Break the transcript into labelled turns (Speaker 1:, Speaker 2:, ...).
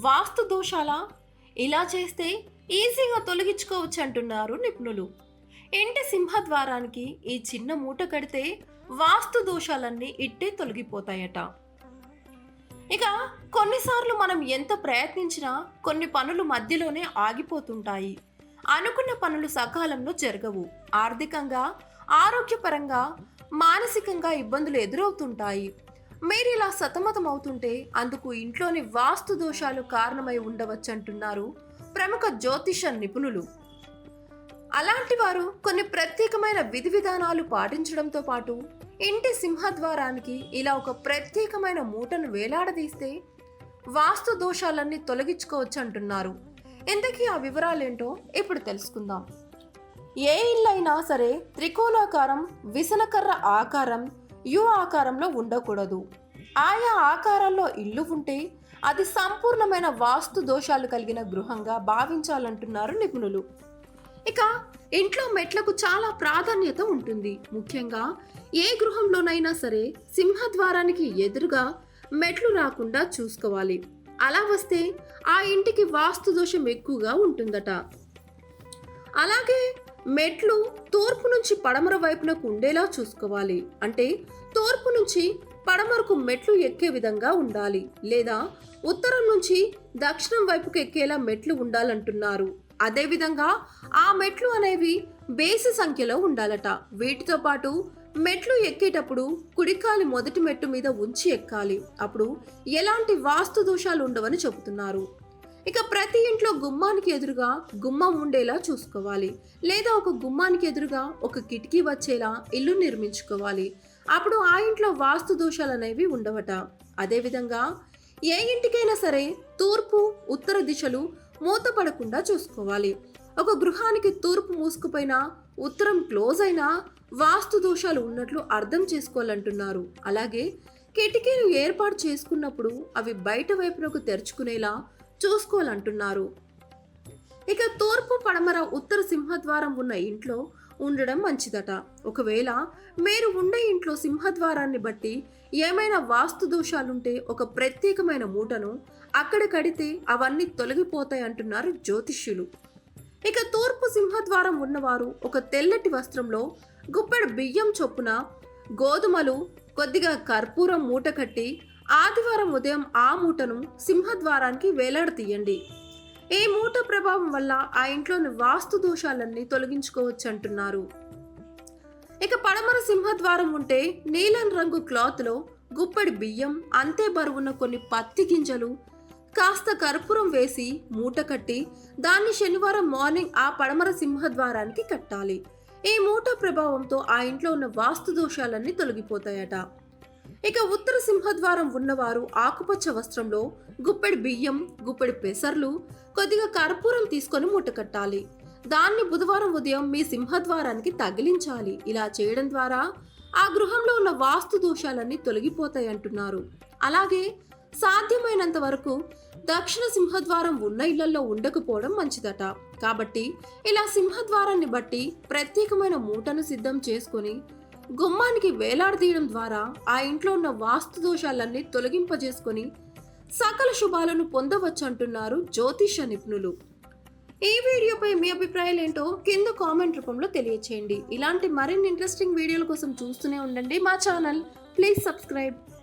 Speaker 1: వాస్తు దోషాల? ఇలా చేస్తే ఈజీగా తొలగించుకోవచ్చు అంటున్నారు నిపుణులు. ఇంటి సింహద్వారానికి ఈ చిన్న మూట కడితే వాస్తు దోషాలన్నీ ఇట్టే తొలగిపోతాయట. ఇక కొన్నిసార్లు మనం ఎంత ప్రయత్నించినా కొన్ని పనులు మధ్యలోనే ఆగిపోతుంటాయి. అనుకున్న పనులు సకాలంలో జరగవు. ఆర్థికంగా ఆరోగ్యపరంగా మానసికంగా ఇబ్బందులు ఎదురవుతుంటాయి. మీరు ఇలా సతమతం అవుతుంటే అందుకు ఇంట్లోని వాస్తు దోషాలు కారణమై ఉండవచ్చంటున్నారు ప్రముఖ జ్యోతిష నిపుణులు. అలాంటి వారు కొన్ని ప్రత్యేకమైన విధి విధానాలు పాటించడంతో పాటు ఇంటి సింహద్వారానికి ఇలా ఒక ప్రత్యేకమైన మూటను వేలాడదీస్తే వాస్తు దోషాలన్నీ తొలగించుకోవచ్చు అంటున్నారు ఇంతకీ ఆ వివరాలేంటో ఇప్పుడు తెలుసుకుందాం. ఏ ఇల్లైనా సరే త్రికోణాకారం విసనకర్ర ఆకారం యు ఆకారంలో ఉండకూడదు. ఆయా ఆకారాల్లో ఇల్లు ఉంటే అది సంపూర్ణమైన వాస్తు దోషాలు కలిగిన గృహంగా భావించాలంటున్నారు నిపుణులు. ఇక ఇంట్లో మెట్లకు చాలా ప్రాధాన్యత ఉంటుంది. ముఖ్యంగా ఏ గృహంలోనైనా సరే సింహద్వారానికి ఎదురుగా మెట్లు రాకుండా చూసుకోవాలి. అలా వస్తే ఆ ఇంటికి వాస్తు దోషం ఎక్కువగా ఉంటుందట. అలాగే మెట్లు తూర్పు నుంచి పడమర వైపునకు ఉండేలా చూసుకోవాలి. అంటే తూర్పు నుంచి పడమరకు మెట్లు ఎక్కే విధంగా ఉండాలి. లేదా ఉత్తరం నుంచి దక్షిణం వైపుకు ఎక్కేలా మెట్లు ఉండాలంటున్నారు. అదేవిధంగా ఆ మెట్లు అనేవి బేసి సంఖ్యలో ఉండాలట. వీటితో పాటు మెట్లు ఎక్కేటప్పుడు కుడికాలి మొదటి మెట్టు మీద ఉంచి ఎక్కాలి. అప్పుడు ఎలాంటి వాస్తు దోషాలు ఉండవని చెబుతున్నారు. ఇక ప్రతి ఇంట్లో గుమ్మానికి ఎదురుగా గుమ్మం ఉండేలా చూసుకోవాలి. లేదా ఒక గుమ్మానికి ఎదురుగా ఒక కిటికీ వచ్చేలా ఇల్లు నిర్మించుకోవాలి. అప్పుడు ఆ ఇంట్లో వాస్తు దోషాలు అనేవి ఉండవట. అదేవిధంగా ఏ ఇంటికైనా సరే తూర్పు ఉత్తర దిశలు మూతపడకుండా చూసుకోవాలి. ఒక గృహానికి తూర్పు మూసుకుపోయినా ఉత్తరం క్లోజ్ అయినా వాస్తు దోషాలు ఉన్నట్లు అర్థం చేసుకోవాలంటున్నారు. అలాగే కిటికీలు ఏర్పాటు చేసుకున్నప్పుడు అవి బయట వైపునకు తెరుచుకునేలా చూసుకోవాలంటున్నారు. ఇక తూర్పు పడమర ఉత్తర సింహద్వారం ఉన్న ఇంట్లో ఉండడం మంచిదట. ఒకవేళ మీరు ఉండే ఇంట్లో సింహద్వారాన్ని బట్టి ఏమైనా వాస్తు దోషాలుంటే ఒక ప్రత్యేకమైన మూటను అక్కడ కడితే అవన్నీ తొలగిపోతాయి అంటున్నారు జ్యోతిష్యులు. ఇక తూర్పు సింహద్వారం ఉన్నవారు ఒక తెల్లటి వస్త్రంలో గుప్పెడు బియ్యం చొప్పున గోధుమలు కొద్దిగా కర్పూరం మూట కట్టి ఆదివారం ఉదయం ఆ మూటను సింహద్వారానికి వేలాడతీయండి. ఈ మూట ప్రభావం వల్ల ఆ ఇంట్లోని వాస్తు దోషాలన్నీ తొలగించుకోవచ్చు అంటున్నారు ఇక పడమర సింహద్వారం ఉంటే నీలం రంగు క్లాత్లో గుప్పెడి బియ్యం అంతే బరువున్న కొన్ని పత్తి గింజలు కాస్త కర్పూరం వేసి మూట కట్టి దాన్ని శనివారం మార్నింగ్ ఆ పడమర సింహద్వారానికి కట్టాలి. ఈ మూట ప్రభావంతో ఆ ఇంట్లో ఉన్న వాస్తు దోషాలన్నీ తొలగిపోతాయట. ఇక ఉత్తర సింహద్వారం ఉన్నవారు ఆకుపచ్చ వస్త్రంలో గుప్పెడి బియ్యం గుప్పెడి పెసర్లు కొద్దిగా కర్పూరం తీసుకొని మూటకట్టాలి దాన్ని బుధవారం ఉదయం మీ సింహద్వారానికి తగిలించాలి. ఇలా చేయడం ద్వారా ఆ గృహంలో ఉన్న వాస్తు దోషాలన్నీ తొలగిపోతాయి అంటున్నారు. అలాగే సాధ్యమైనంత వరకు దక్షిణ సింహద్వారం ఉన్న ఇళ్ళలో ఉండకపోవడం మంచిదట. కాబట్టి ఇలా సింహద్వారాన్ని బట్టి ప్రత్యేకమైన మూటను సిద్ధం చేసుకొని గుమ్మానికి వేలాడదీయడం ద్వారా ఆ ఇంట్లో ఉన్న వాస్తు దోషాలన్నీ తొలగింపజేసుకొని సకల శుభాలను పొందవచ్చు అంటున్నారు జ్యోతిష నిపుణులు. ఈ వీడియోపై మీ అభిప్రాయాలు ఏంటో కింద కామెంట్ రూపంలో తెలియచేయండి. ఇలాంటి మరిన్ని ఇంట్రెస్టింగ్ వీడియోల కోసం చూస్తూనే ఉండండి మా ఛానల్. Please subscribe.